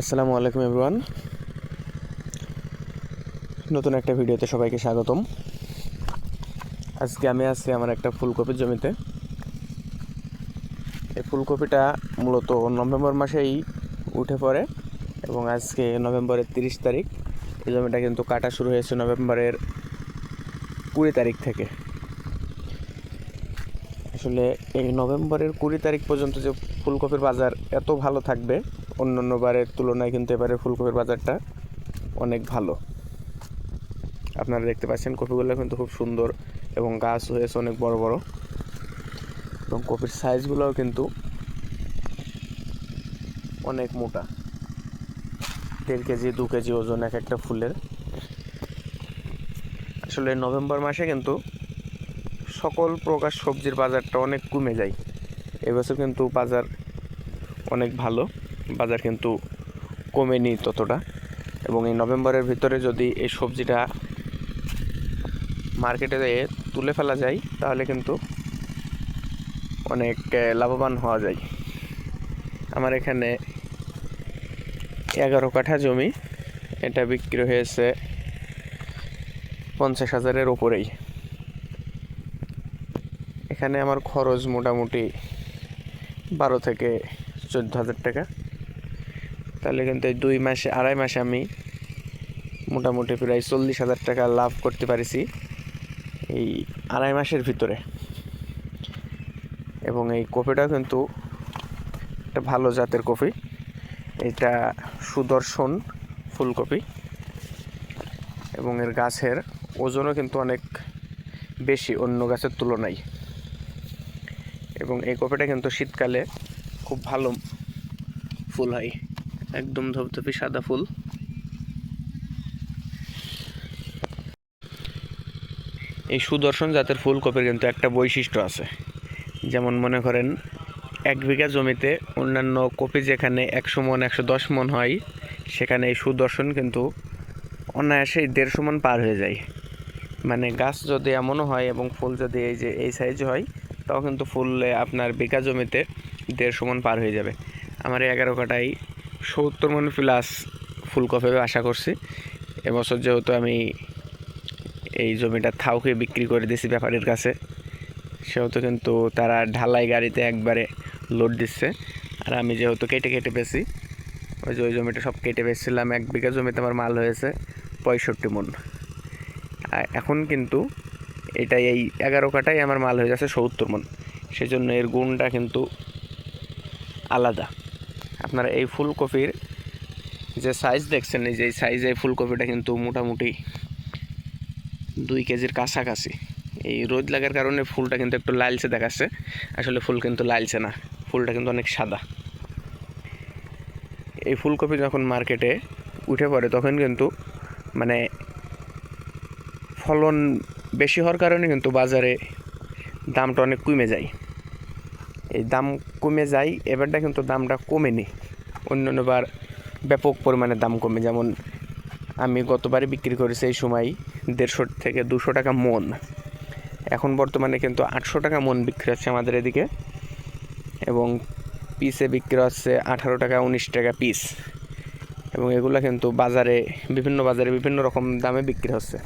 আসসালামু আলাইকুম এভরিওয়ান নতুন একটা ভিডিওতে সবাইকে স্বাগতম। আজকে আমি আছি আমার একটা ফুলকপির জমিতে। এই ফুলকপিটা মূলত নভেম্বর মাসেই উঠে পড়ে এবং আজকে নভেম্বরের তিরিশ তারিখ। এই জমিটা কিন্তু কাটা শুরু হয়েছে নভেম্বরের কুড়ি তারিখ থেকে। আসলে এই নভেম্বরের কুড়ি তারিখ পর্যন্ত যে ফুলকপির বাজার এত ভালো থাকবে অন্য অন্য বারের তুলনায় কিন্তু এবারে ফুলকপির বাজারটা অনেক ভালো। আপনারা দেখতে পাচ্ছেন কপিগুলো কিন্তু খুব সুন্দর এবং গাছ হয়েছে অনেক বড় বড়। এবং কপির সাইজগুলোও কিন্তু অনেক মোটা। দেড় কেজি, দু কেজি ওজন এক একটা ফুলের। আসলে নভেম্বর মাসে কিন্তু সকল প্রকার সবজির বাজারটা অনেক কমে যায়। এবছর কিন্তু বাজার অনেক ভালো। বাজার কিন্তু কমেনি ততটা। এবং এই নভেম্বরের ভিতরে যদি এই সবজিটা মার্কেটে তুলে ফেলা যায়, তাহলে কিন্তু অনেক লাভবান হওয়া যায়। আমার এখানে এগারো কাঠা জমি, এটা বিক্রি হয়েছে পঞ্চাশ হাজারের ওপরেই এখানে আমার খরচ মোটামুটি বারো থেকে চোদ্দ হাজার টাকা। তাহলে কিন্তু এই দুই মাসে, আড়াই মাসে আমি মোটামুটি প্রায় চল্লিশ হাজার টাকা লাভ করতে পারিছি এই আড়াই মাসের ভিতরে। এবং এই কপিটাও কিন্তু একটা ভালো জাতের কপি এটা সুদর্শন ফুলকপি এবং এর গাছের ওজনও কিন্তু অনেক বেশি অন্য গাছের তুলনায়। এবং এই কপিটা কিন্তু শীতকালে খুব ভালো ফুল হয়। একদম ধপধপি সাদা ফুল। এই সুদর্শন জাতের ফুলকপির কিন্তু একটা বৈশিষ্ট্য আছে। যেমন মনে করেন, এক বিঘা জমিতে অন্যান্য কপি যেখানে একশো মন, একশো দশ মন হয়, সেখানে এই সুদর্শন কিন্তু অনায়াসেই দেড়শো মন পার হয়ে যায়। মানে গাছ যদি এমনও হয় এবং ফুল যদি এই যে, এই সাইজ হয়, তাও কিন্তু ফুল আপনার বিঘা জমিতে দেড়শো মন পার হয়ে যাবে। আমার এগারো কাটাই সত্তর মন প্লাস ফুলকপি আশা করছি। এবছর যেহেতু আমি এই জমিটা থাউকে বিক্রি করে দিয়েছি ব্যাপারীর কাছে, সেহেতু কিন্তু তারা ঢালাই গাড়িতে একবারে লোড দিচ্ছে। আর আমি যেহেতু কেটে কেটে পেয়েছি ওই যে ওই জমিটা সব কেটে পেয়েছিলাম এক বিঘা জমিতে আমার মাল হয়েছে পঁয়ষট্টি মন। এখন কিন্তু এটা এই এগারো কাটাই আমার মাল হয়ে যাচ্ছে সত্তর মন। সেজন্য এর গুণটা কিন্তু আলাদা। আপনারা এই ফুলকপির যে সাইজ দেখছেন, এই যে এই সাইজে ফুলকপিটা কিন্তু মোটামুটি দুই কেজির কাছাকাছি। এই রোদ লাগার কারণে ফুলটা কিন্তু একটু লালচে দেখাচ্ছে। আসলে ফুল কিন্তু লালচে না, ফুলটা কিন্তু অনেক সাদা। এই ফুলকপি যখন মার্কেটে উঠে পড়ে, তখন কিন্তু মানে ফলন বেশি হওয়ার কারণে কিন্তু বাজারে দামটা অনেক কমে যায়। এই দাম কমে যায়, এবারটা কিন্তু দামটা কমেনি। অন্যান্যবার ব্যাপক পরিমাণে দাম কমে। যেমন আমি গতবারে বিক্রি করেছি এই সময় দেড়শো থেকে দুশো টাকা মন। এখন বর্তমানে কিন্তু আটশো টাকা মন বিক্রি হচ্ছে আমাদের এদিকে। এবং পিসে বিক্রি হচ্ছে আঠারো টাকা উনিশ টাকা পিস। এবং এগুলো কিন্তু বাজারে, বিভিন্ন বাজারে বিভিন্ন রকম দামে বিক্রি হচ্ছে।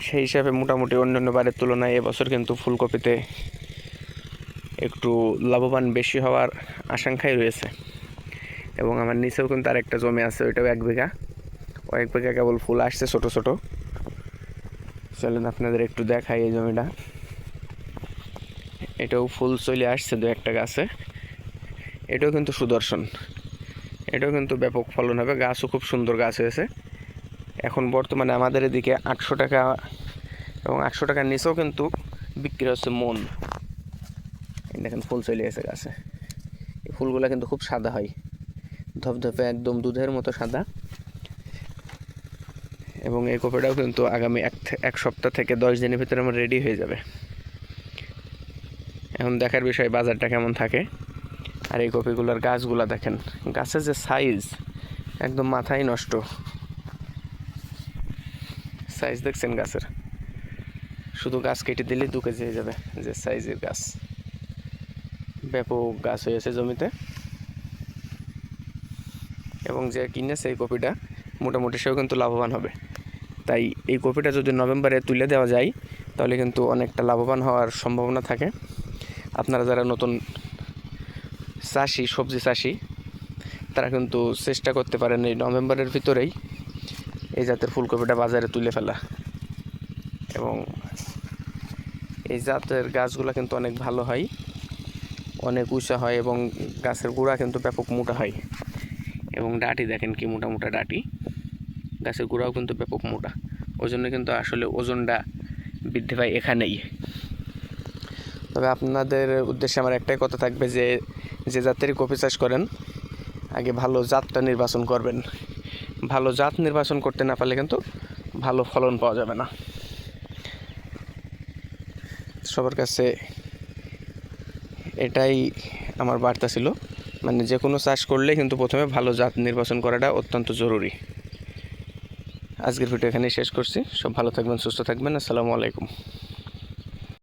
সেই হিসাবে মোটামুটি অন্যান্য বারের তুলনায় এবছর কিন্তু ফুলকপিতে একটু লাভবান বেশি হওয়ার আশঙ্কাই রয়েছে। এবং আমার নিচেও কিন্তু আরেকটা জমি আছে, ওইটাও এক বিঘা। ও এক বিঘা কেবল ফুল আসছে ছোট ছোট। চলেন আপনাদের একটু দেখাই এই জমিটা। এটাও ফুল চলে আসছে দু একটা গাছে। এটাও কিন্তু সুদর্শন। এটাও কিন্তু ব্যাপক ফলন হবে। গাছও খুব সুন্দর গাছ হয়েছে। এখন বর্তমানে আমাদের এদিকে আটশো টাকা এবং আটশো টাকার নিচেও কিন্তু বিক্রি হচ্ছে মন। দেখেন ফুল চলে গেছে গাছে। এই ফুলগুলো কিন্তু খুব সাদা হয়। ধপধপে একদম দুধের মতো সাদা। এবং এই কপিটাও কিন্তু আগামী এক এক সপ্তাহ থেকে দশ দিনের ভিতরে আমার রেডি হয়ে যাবে। এখন দেখার বিষয় বাজারটা কেমন থাকে। আর এই কপিগুলোর গাছগুলো দেখেন, গাছের যে সাইজ একদম মাথায় নষ্ট। সাইজ দেখছেন গাছের? শুধু গাছ কেটে দিলে দু কেজি হয়ে যাবে, যে সাইজের গাছ। ব্যাপক গাছ হয়েছে জমিতে। এবং যে কিনেছে এই কপিটা, মোটামুটি সেও কিন্তু লাভবান হবে। তাই এই কপিটা যদি নভেম্বরে তুলে দেওয়া যায়, তাহলে কিন্তু অনেকটা লাভবান হওয়ার সম্ভাবনা থাকে। আপনারা যারা নতুন চাষি, সবজি চাষি, তারা কিন্তু চেষ্টা করতে পারেন এই নভেম্বরের ভিতরেই এই জাতের ফুলকপিটা বাজারে তুলে ফেলা। এবং এই জাতের গাছগুলো কিন্তু অনেক ভালো হয়। অনেক উঁচা হয় এবং গাছের গোড়া কিন্তু ব্যাপক মোটা হয়। এবং ডাটি দেখেন কি মোটা মোটা ডাটি। গাছের গোড়াও কিন্তু ব্যাপক মোটা। ওই জন্য কিন্তু আসলে ওজনটা বৃদ্ধি পায় এখানেই। তবে আপনাদের উদ্দেশ্যে আমার একটাই কথা থাকবে যে যে জাতেরই কপি চাষ করেন, আগে ভালো জাতটা নির্বাচন করবেন। ভালো জাত নির্বাচন করতে না পারলে কিন্তু ভালো ফলন পাওয়া যাবে না। সবার কাছে এটাই আমার বার্তা ছিল। মানে যে কোনো চাষ করলে কিন্তু প্রথমে ভালো জাত নির্বাচন করাটা অত্যন্ত জরুরি। আজকের ভিডিও এখানেই শেষ করছি। সব ভালো থাকবেন, সুস্থ থাকবেন। আসসালামু আলাইকুম।